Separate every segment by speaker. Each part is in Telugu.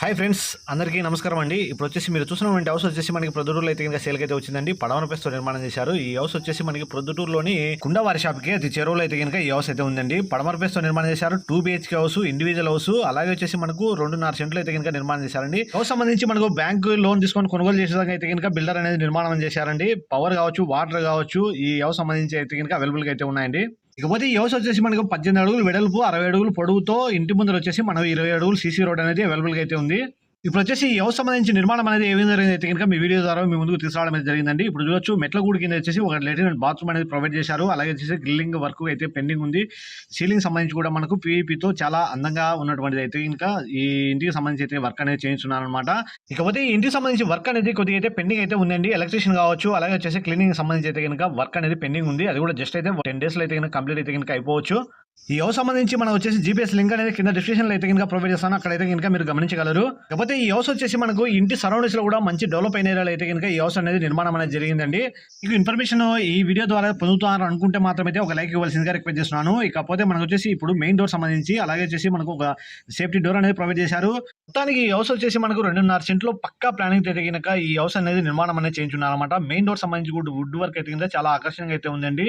Speaker 1: హాయ్ ఫ్రెండ్స్ అందరికీ నమస్కారం అండి. ఇప్పుడు వచ్చేసి మీరు చూసినటువంటి హౌస్ వచ్చేసి మనకి ప్రొద్దుటూరులో అయితే ఇంకా సేల్కి అయితే వచ్చిందండి. పడవన పేస్తో నిర్మాణం చేశారు. ఈ హౌస్ వచ్చేసి మనకి ప్రొద్దుటూరులోని కుండవారి షాప్కి అది చెరువులో అయితే కనుక ఈ హౌస్ అయితే ఉందండి. పడమర పేస్తో నిర్మాణం చేశారు. Two BHK house individual house అలాగే వచ్చేసి మనకు రెండున్నర సెంట్లు అయితే కనుక నిర్మాణం చేశారండి. హౌస్ సంబంధించి మనకు బ్యాంక్ లోన్ తీసుకొని కొనుగోలు చేసే విధంగా అయితే కనుక బిల్డర్ అనేది నిర్మాణం చేశారండి. పవర్ కావచ్చు వాటర్ కావచ్చు ఈ హౌస్ సంబంధించి అయితే కనుక అవైలబుల్గా అయితే ఉన్నాయండి. ఇకపోతే ఈ హౌస్ వచ్చేసి మనకు పద్దెనిమిది అడుగులు వెడల్పు అరవై అడుగులు పొడవుతో ఇంటి ముందర వచ్చేసి మనం ఇరవై అడుగులు సీసీ రోడ్ అనేది అవైలబుల్గా అయితే ఉంది. ఇప్పుడు వచ్చేసి ఈ హౌస్ సంబంధించి నిర్మాణం అనేది ఏ విధంగా జరిగింది అయితే కనుక మీ వీడియో ద్వారా మీ ముందుకు తీసుకురావడం అనేది జరిగిందండి. ఇప్పుడు చూడొచ్చు మెట్ల గూడి కింద వచ్చేసి ఒక లెటిన్ బాత్రూమ్ అనేది ప్రొవైడ్ చేశారు. అలాగే వచ్చేసి గ్రిల్లింగ్ వర్క్ అయితే పెండింగ్ ఉంది. సీలింగ్ సంబంధించి కూడా మనకు పీఈపీతో చాలా అందంగా ఉన్నటువంటిది అయితే ఇంకా ఈ ఇంటికి సంబంధించి అయితే వర్క్ అనేది చేయించున్నాను అనమాట ఇకపోతే ఈ ఇంటికి సంబంధించి వర్క్ అనేది కొద్దిగా అయితే పెండింగ్ అయితే ఉందండి. ఎలక్ట్రీషియన్ కావచ్చు అలాగే వచ్చేసి క్లీనింగ్ సంబంధించి అయితే కనుక వర్క్ అనేది పెండింగ్ ఉంది. అది కూడా జస్ట్ అయితే టెన్ డేస్లో అయితే కనుక కంప్లీట్ అయితే కనుక అయిపోవచ్చు. ఈ హౌస్ సంబంధించి మనం వచ్చేసి జీపీఎస్ లింక్ అనేది కింద డిస్క్రిప్షన్లో అయితే కనుక ప్రొవైడ్ చేస్తాను. అక్కడైతే కనుక మీరు గమనించగలరు. కాకపోతే ఈ హౌస్ వచ్చేసి మనకు ఇంటి సరౌండింగ్స్లో కూడా మంచి డెవలప్ అయిన ఏరియాలో అయితే కనుక ఈ హౌస్ అనేది నిర్మాణం అనేది జరిగిందండి. మీకు ఇన్ఫర్మేషన్ ఈ వీడియో ద్వారా పొందుతున్నారు అనుకుంటే మాత్రమైతే ఒక లైక్ ఇవ్వాల్సిందిగా రిక్వెస్ట్ చేస్తున్నాను. ఇకపోతే మనకు వచ్చేసి ఇప్పుడు మెయిన్ డోర్ సంబంధించి అలాగే వచ్చేసి మనకు ఒక సేఫ్టీ డోర్ అనేది ప్రొవైడ్ చేశారు. మొత్తానికి ఈ హౌస్ వచ్చేసి మనకు రెండున్నర సెంట్లో పక్కా ప్లానింగ్ అయితే కనుక ఈ హౌస్ అనేది నిర్మాణం అనేది చేయించున్నారనమాట మెయిన్ డోర్ సంబంధించి కూడా వుడ్ వర్క్ అయితే కనుక చాలా ఆకర్షణంగా అయితే ఉందండి.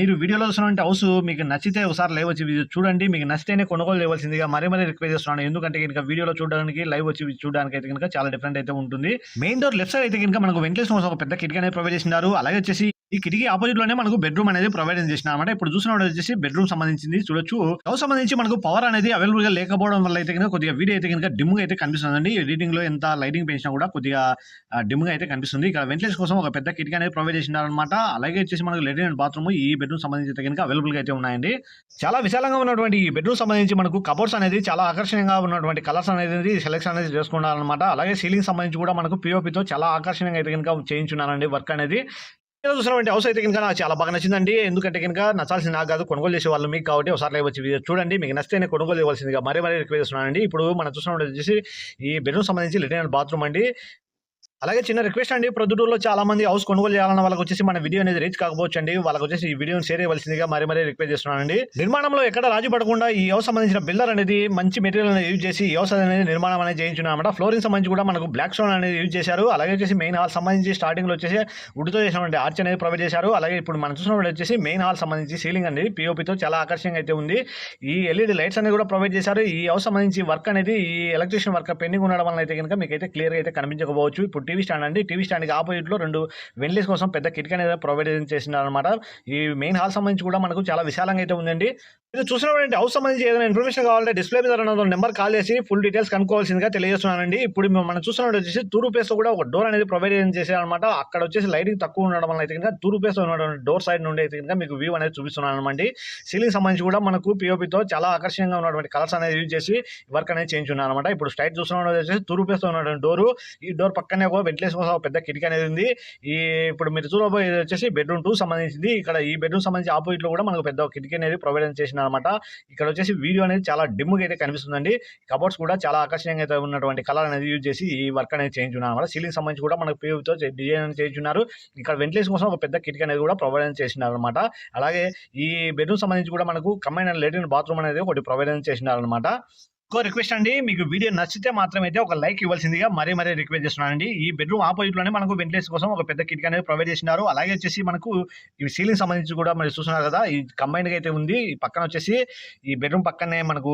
Speaker 1: మీరు వీడియోలో చూసినటువంటి హౌస్ మీకు నచ్చితే ఒకసారి లైవ్ వచ్చి చూడండి. మీకు నచ్చితేనే కొనుగోలు చేయవలసిందిగా మరీ మరీ రిక్వెస్ట్ చేస్తున్నాను. ఎందుకంటే కనుక వీడియోలో చూడడానికి లైవ్ వచ్చి చూడడానికి అయితే కనుక చాలా డిఫరెంట్ అయితే ఉంటుంది. మెయిన్ డోర్ లెఫ్ట్ సైడ్ అయితే కనుక మనకు వెంటిలేషన్ కోసం ఒక పెద్ద కిటికీ అనేది ప్రొవైడ్ చేసినారు అలాగే వచ్చేసి ఈ కిటికీ ఆపోజిట్లోనే మనకు బెడ్రూమ్ అనేది ప్రొవైడ్ చేసిన అనమాట ఇప్పుడు చూసిన వచ్చేసి బెడ్రూమ్ సంబంధించింది. చూడొచ్చు. హౌస్ సంబంధించి మనకు పవర్ అనేది అవైలబుల్గా లేకపోవడం వల్ల అయితే కనుక కొద్దిగా వీడియో అయితే కనుక డిమ్గా అయితే కనిపిస్తుందండి. ఎడిటింగ్లో ఎంత లైటింగ్ పెంచినా కూడా కొద్దిగా డిమ్గా అయితే కనిపిస్తుంది. ఇక్కడ వెంటిలేషన్ కోసం ఒక పెద్ద కిటికీ అనేది ప్రొవైడ్ చేసినారనమాట అలాగే వచ్చేసి మనకు లెటిన్ అండ్ బాత్రూమ్ ఈ బెడ్రూమ్ సంబంధించి అయితే కనుక అవైలబుల్గా అయితే ఉన్నాయండి. చాలా విశాలంగా ఉన్నటువంటి ఈ బెడ్రూమ్ సంబంధించి మనకు కబోర్డ్స్ అనేది చాలా ఆకర్షణీయంగా ఉన్నటువంటి కలర్స్ అనేది సెలెక్షన్ అనేది చేసుకున్నారనమాట అలాగే సీలింగ్ సంబంధించి కూడా మనకు పిఓపితో చాలా ఆకర్షణీయంగా అయితే కనుక చేయించున్నారండి వర్క్ అనేది. ఇక్కడ చూసినటువంటి హౌస్ అయితే కనుక నాకు చాలా బాగా నచ్చిందండి. ఎందుకంటే కనుక నచ్చాల్సింది నాకు కాదు కొనుగోలు చేసే వాళ్ళు మీకు కాబట్టి ఒకసారి వచ్చి వీడియో చూడండి. మీకు నచ్చితేనే కొనుగోలు చేయవలసిందిగా మరీ మరీ రిక్వెస్ట్ చేస్తున్నానండి. ఇప్పుడు మనం చూసినటువంటి వచ్చేసి ఈ బెడ్రూమ్ సంబంధించి లిటిన్ బాత్రూమ్ అండి. అలాగే చిన్న రిక్వెస్ట్ అండి ప్రొద్దుటూరులో చాలా మంది హౌస్ కొనుగోలు చేయాలన్న వాళ్ళకి వచ్చేసి మన వీడియో అనేది రీచ్ కాకపోవచ్చు అండి వాళ్ళకి వచ్చేసి ఈ వీడియోని షేర్ చేయవలసిందిగా మరీ మరీ రిక్వెస్ట్ చేస్తున్నానండి. నిర్మాణంలో ఎక్కడ రాజు పడకుండా ఈ హౌస్ సంబంధించిన బిల్డర్ అనేది మంచి మెటీరియల్ అనేది యూజ్ చేసి ఈ హౌస్ అనేది నిర్మాణం అనేది చేయించున్నాం అనమాట ఫ్లోరింగ్ సంబంధించి కూడా మనకు బ్లాక్ స్టోన్ అనేది యూజ్ చేశారు. అలాగే వచ్చేసి మెయిన్ హాల్ సంబంధించి స్టార్టింగ్లో వచ్చేసి వుడ్తో చేసినటువంటి ఆర్చ్ అనేది ప్రొవైడ్ చేశారు. అలాగే ఇప్పుడు మనం చూసినప్పుడు వచ్చేసి మెయిన్ హాల్ సంబంధించి సీలింగ్ అనేది పిఓపితో చాలా ఆకర్షణంగా అయితే ఉంది. ఈ ఎల్ఈడి లైట్స్ అనేది కూడా ప్రొవైడ్ చేశారు. ఈ హౌస్ సంబంధించి వర్క్ అనేది ఈ ఎలక్ట్రీషియన్ వర్క్ పెండింగ్ ఉండడం వల్ల అయితే కనుక మీకు అయితే క్లియర్ అయితే కనిపించకపోవచ్చు. ఇప్పుడు టీవీ స్టాండ్ అండి. టీవీ స్టాండ్కి ఆపోజిట్లో రెండు వెంటిలేస్ కోసం పెద్ద కిటికీ అనేది ప్రొవైడ్ చేసినారనమాట ఈ మెయిన్ హాల్ సంబంధించి కూడా మనకు చాలా విశాలంగా అయితే ఉందండి. మీరు చూసినటువంటి హౌస్ సంబంధించి ఏదైనా ఇన్ఫర్మేషన్ కావాలంటే డిస్ప్లే మీద ఉన్న నెంబర్ కాల్ చేసి ఫుల్ డీటెయిల్స్ కనుక్కోవాల్సిందిగా తెలియజేస్తున్నానండి. ఇప్పుడు మనం చూస్తున్నట్టు వచ్చేసి తూరు ప్లేస్ కూడా ఒక డోర్ అనేది ప్రొవైడ్ చేశారు అనమాట అక్కడ వచ్చేసి లైటింగ్ తక్కువ ఉండడం వల్ల అయితే కనుక తూరు ప్లేస్లో ఉన్నటువంటి డోర్ సైడ్ నుండి అయితే కనుక మీకు వ్యూ అనేది చూపిస్తున్నాను అనమాట సీలింగ్ సంబంధించి కూడా మనకు పిఓపితో చాలా ఆకర్షణీయంగా ఉన్నటువంటి కలర్స్ అనేది యూజ్ చేసి వర్క్ అనేది చేయించున్నాను అనమాట ఇప్పుడు స్ట్రైట్ చూస్తున్నట్టు వచ్చేసి తూరు ప్లేస్ ఉన్నటువంటి డోరు. ఈ డోర్ పక్కనే ఒక వెంటిలేషన్ కోసం పెద్ద కిటికీ అనేది ఉంది. ఈ ఇప్పుడు మీరు చూడబోయేది వచ్చేసి బెడ్రూమ్ టూ సంబంధించింది. ఇక్కడ ఈ బెడ్రూమ్ సంబంధించి ఆపోజిట్లో కూడా మనకు పెద్ద కిటికీ అనేది ప్రొవైడ్ చేసిన అనమాట ఇక్కడ వచ్చేసి వీడియో అనేది చాలా డిమ్గా అయితే కనిపిస్తుందండి. కబోర్డ్స్ కూడా చాలా ఆకర్షణీయంగా అయితే ఉన్నటువంటి కలర్ అనేది యూజ్ చేసి ఈ వర్క్ అనేది చేయించున్నారు అనమాట సీలింగ్ సంబంధించి కూడా మనకు పేరుతో డిజైన్ అనేది చేయించున్నారు ఇక్కడ వెంటిలేషన్ కోసం ఒక పెద్ద కిటికీ అనేది కూడా ప్రొవైడ్ చేసినారు అనమాట అలాగే ఈ బెడ్రూమ్ సంబంధించి కూడా మనకు కంబైన్ అండ్ లెటిన్ బాత్రూమ్ అనేది ఒకటి ప్రొవైడ్ చేసినారు అనమాట ఇంకో రిక్వెస్ట్ అండి. మీకు వీడియో నచ్చితే మాత్రం అయితే ఒక లైక్ ఇవ్వాల్సిందిగా మరీ మరీ రిక్వెస్ట్ చేస్తున్నానండి. ఈ బెడ్రూమ్ ఆపోజిట్లోనే మనకు వెంటిలేషన్ కోసం ఒక పెద్ద కిటికీ అనేది ప్రొవైడ్ చేసినారు. అలాగే వచ్చేసి మనకు ఈ సీలింగ్ సంబంధించి కూడా మీరు చూస్తున్నారు కదా ఈ కంబైన్గా అయితే ఉంది. ఈ పక్కన వచ్చేసి ఈ బెడ్రూమ్ పక్కనే మనకు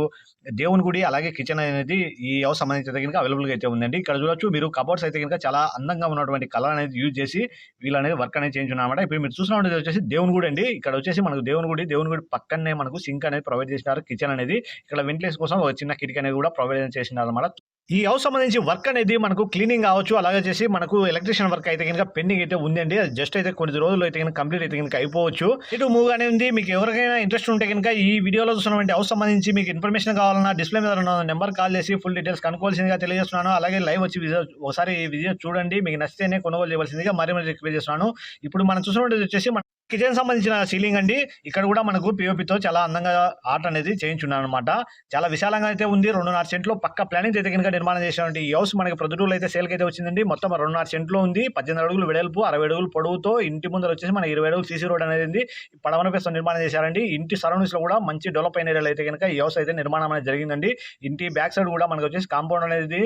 Speaker 1: దేవుని గుడి అలాగే కిచెన్ అనేది ఈ హౌస్ సంబంధించి కనుక అవైలబుల్గా అయితే ఉందండి. ఇక్కడ చూడొచ్చు మీరు కబోర్డ్స్ అయితే కనుక చాలా అందంగా ఉన్నటువంటి కలర్ అనేది యూజ్ చేసి వీళ్ళు అనేది వర్క్ అనేది చేయించున్నారన్నమాట ఇప్పుడు మీరు చూసినటువంటి వచ్చేసి దేవుని గుడి అండి. ఇక్కడ వచ్చేసి మనకు దేవుని గుడి దేవుని గుడి పక్కనే మనకు సింక్ అనేది ప్రొవైడ్ చేసినారు కిచెన్ అనేది. ఇక్కడ వెంటిలేషన్ కోసం ఒక చిన్న కిటికీ అనేది కూడా ప్రొవైడ్ చేసినారు అనమాట ఈ హౌస్ సంబంధించి వర్క్ అనేది మనకు క్లీనింగ్ కావచ్చు అలాగే చేసి మనకు ఎలక్ట్రిషియన్ వర్క్ అయితే కనుక పెండింగ్ అయితే ఉందండి. జస్ట్ అయితే కొన్ని రోజులు అయితే కనుక కంప్లీట్ అయితే కనుక అయిపోవచ్చు. ఇటు మూవ్ గానే ఉంది. మీకు ఎవరికైనా ఇంట్రెస్ట్ ఉంటే కనుక ఈ వీడియోలో చూసినటువంటి హౌస్ సంబంధించి మీకు ఇన్ఫర్మేషన్ కావాలన్నా డిస్ప్లే మీద ఉన్న నెంబర్ కాల్ చేసి ఫుల్ డీటెయిల్స్ కనుక్కోవాల్సిందిగా తెలియజేస్తున్నాను. అలాగే లైవ్ వచ్చి ఒకసారి ఈ వీడియో చూడండి. మీకు నచ్చితేనే కొనుగోలు చేయవలసిందిగా మరీ మరీ రిక్వెస్ట్ చేస్తున్నాను. ఇప్పుడు మనం చూసినటువంటి వచ్చేసి కిచెన్ సంబంధించిన సీలింగ్ అండి. ఇక్కడ కూడా మనకు పిఓపితో చాలా అందంగా ఆర్ట్ అనేది చేయించున్నాను అనమాట చాలా విశాలంగా అయితే ఉంది. రెండున్నర సెంట్లో పక్క ప్లానింగ్ అయితే కనుక నిర్మాణం చేసినటువంటి ఈ హౌస్ మనకి ప్రొద్దుటూరులో అయితే సేల్కి అయితే వచ్చిందండి. మొత్తం రెండున్నర సెంట్లో ఉంది. పద్దెనిమిది అడుగులు వెడల్పు అరవై అడుగులు పొడవుతో ఇంటి ముందర వచ్చేసి మన ఇరవై అడుగులు సీసీ రోడ్ అనేది పడవన పేస్తో నిర్మాణం చేశారండి. ఇంటి సరౌండింగ్స్లో కూడా మంచి డెవలప్ అయిన ఏరియాలో అయితే కనుక ఈ హౌస్ అయితే నిర్మాణం అనేది జరిగిందండి. ఇంటి బ్యాక్ సైడ్ కూడా మనకు వచ్చేసి కాంపౌండ్ అనేది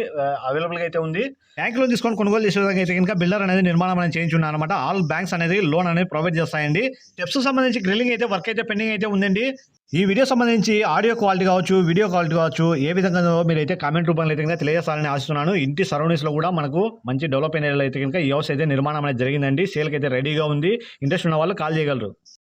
Speaker 1: అవైలబుల్గా అయితే ఉంది. బ్యాంక్ లోన్ తీసుకొని కొనుగోలు చేసే విధంగా అయితే కనుక బిల్డర్ అనేది నిర్మాణం అనేది చేయించున్నారు అనమాట ఆల్ బ్యాంక్స్ అనేది లోన్ అనేది ప్రొవైడ్ చేస్తాయి ఉన్నాయండి స్టెప్స్ సంబంధించి గ్రిల్లింగ్ అయితే వర్క్ అయితే పెండింగ్ అయితే ఉందండి. ఈ వీడియో సంబంధించి ఆడియో క్వాలిటీ కావచ్చు వీడియో క్వాలిటీ కావచ్చు ఏ విధంగా మీరు అయితే కామెంట్ రూపంలో అయితే కనుక తెలియజేస్తారని ఆశిస్తున్నాను. ఇంటి సరౌండింగ్స్లో కూడా మనకు మంచి డెవలప్ అయిన అయితే కనుక ఈ హౌస్ అయితే నిర్మాణం అనేది జరిగిందండి. సేల్కి అయితే రెడీగా ఉంది. ఇంట్రెస్ట్ ఉన్న వాళ్ళు కాల్ చేయగలరు.